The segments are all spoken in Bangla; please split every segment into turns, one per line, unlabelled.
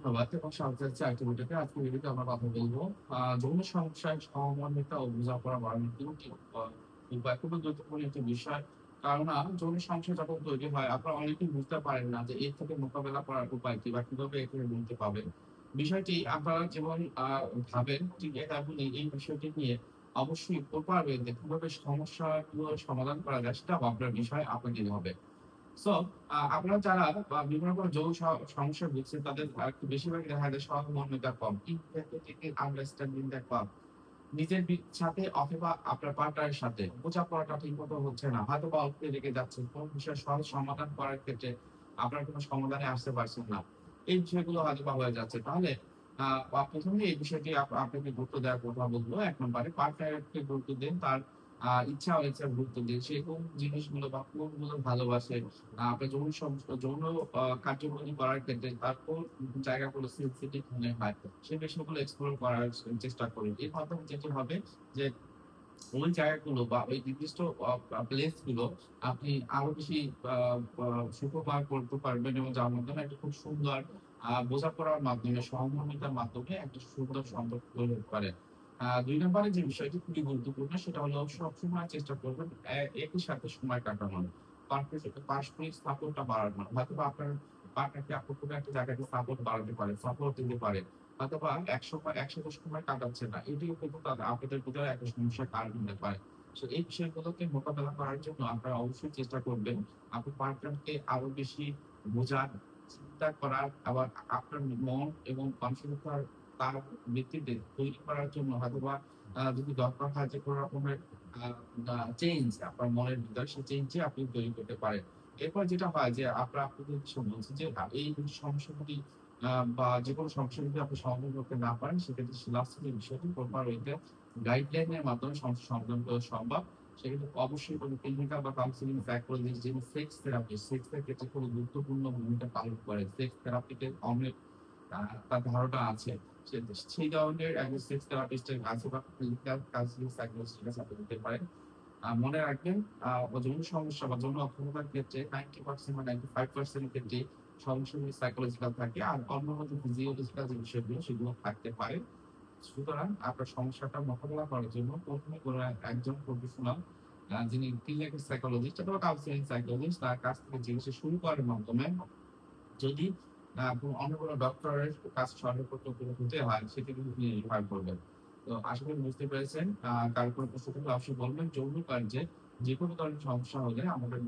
ধন্যবাদ এবং ভিডিওতে আজকে কথা বলব। যৌন সমস্যায় বোঝাপড়া বাড়ানোর গুরুত্বপূর্ণ একটি বিষয়। কারণ যৌন সমস্যা যখন তৈরি হয়, আপনারা অনেকেই বুঝতে পারেন না যে এর থেকে মোকাবেলা করার উপায় কি বা কীভাবে থেকে মুক্তি পাবেন। বিষয়টি আপনারা যেমন ভাবেন, ঠিক তেমনি এই বিষয়টি নিয়ে অবশ্যই পারবেন যে কীভাবে সমস্যাগুলো সমাধান করা যায় সেটা আপনার বিষয় আপনাকে হবে। সো আপনারা যারা, বা বিভিন্ন রকম যৌন সমস্যা ভুগছেন, তাদের একটু বেশিরভাগ দেখা যায় সহমর্মিতা কম। আন্ডারস্ট্যান্ডিং কম। নিজের সাথে অথবা আপনার পার্টনারের সাথে। বোঝাপড়াটা ঠিক মতো হচ্ছে না। হয়তো বা অল্প রেগে যাচ্ছে কোন বিষয় সহজ সমাধান করার ক্ষেত্রে আপনার কোনো সমাধানে আসতে পারছেন না। এই বিষয়গুলো হয়তো বা হয়ে যাচ্ছে। তাহলে প্রথমে এই বিষয়টি আপনাকে গুরুত্ব দেওয়ার কথা বলব। এক নম্বরে পার্টনারকে গুরুত্ব দিন। তার ইচ্ছা হয়েছে গুরুত্ব জিনিসগুলো বা কোনগুলো ভালোবাসে আপনার যৌন যৌন কার্যক্রম করার ক্ষেত্রে সেন্সিটিভ মনে হয়। বিষয়গুলো এক্সপ্লোর করার চেষ্টা এর মাধ্যমে যেটি হবে যে ওই জায়গাগুলো বা ওই নির্দিষ্ট প্লেসগুলো আপনি আরও বেশি আহ, করতে পারবেন এবং যার মাধ্যমে একটা খুব সুন্দর বোঝাপড়ার মাধ্যমে সহমর্মিতার মাধ্যমে একটা সুন্দর সম্পর্ক তৈরি পারে। দুই নম্বরে যে বিষয়টি খুবই গুরুত্বপূর্ণ, সেটা হলো সবসময় চেষ্টা করবেন একই সাথে সময় কাটানোর। পারস্পরিক সাপোর্টটা বাড়ানো হয়তো বা আপনার পার্টনারকে আপনার কোনো একটা জায়গাতে সাপোর্ট বাড়াতে পারে সাপোর্ট দিতে পারে হয়তো বা একশো একশো সময় কাটাচ্ছে না। এটিও কিন্তু তাদের আপনাদের ভিতরে একটা সমস্যার কারণ হতে পারে। তো এই বিষয়গুলোকে মোকাবেলা করার জন্য আপনারা অবশ্যই চেষ্টা করবেন আপনার পার্টনারকে আরও বেশি বোঝার, চিন্তা করার, আবার আপনার মন এবং মানসিকতার তার ভিত্তিতে তৈরি করার জন্য হয়তো বা যদি দরকার হয় যে কোনো রকমের চেঞ্জ আপনার মনের ভিতরে সেই চেঞ্জে আপনি তৈরি করতে পারেন। এরপর যেটা হয় যে আপনারা আপনাদের বলছি যে এই সমস্যাগুলি বা যে কোনো সমস্যা যদি আপনি সমাধান করতে না পারেন, সেক্ষেত্রে লাস্টের বিষয়টি, প্রপার ওইতে গাইডলাইনের মাধ্যমে সমস্যা সমাধান করা সম্ভব। সেক্ষেত্রে অবশ্যই কোনো ক্লিনিক্যাল বা কাউন্সিলিং সাইকোলজি যে সেক্স থেরাপি সেক্স ক্ষেত্রে খুব গুরুত্বপূর্ণ ভূমিকা পালন করে। সেক্স থেরাপিতে অনেক তার ধারণা আছে সেই ধরনের সেক্স থেরাপিস্টের কাছে বা ক্লিনিক্যাল কাউন্সিলিং সাইকোলজিস্টের মনে রাখবেন যৌন সমস্যা বা যৌন অক্ষমতার ক্ষেত্রে নাইনটি পার্সেন্ট বা নাইনটি ফাইভ ক্ষেত্রে সাইকোলজিক্যাল থাকে আর অন্যান্য ফিজিওলজিক্যাল যে বিষয়গুলো সেগুলো থাকতে পারে। সুতরাং আপনার সমস্যাটা মোকাবেলা করার জন্য প্রথমে কোনো এক- একজন প্রফেশনাল যিনি ক্লিনিক্যাল সাইকোলজিস্ট অথবা কাউন্সিলিং সাইকোলজিস্ট তার কাছ থেকে চিকিৎসা শুরু করার মাধ্যমে যদি অন্য ডক্টরের কাজ সর্বপ্রথম হতে হয়, সেটি কিন্তু তিনি রিফার করবেন। তো আশা করি বুঝতে পেরেছেন। কার কোনো প্রশ্ন থাকলে অবশ্যই বলবেন। যৌন কার্যে যে কোনো ধরনের সমস্যা হলে আমাদের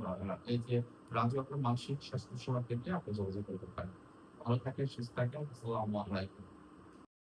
এই যে রাজু মানসিক স্বাস্থ্য সেবার ক্ষেত্রে আপনি যোগাযোগ করতে পারেন। ভালো থাকেন, সুস্থ থাকেন। আসসালামু আলাইকুম।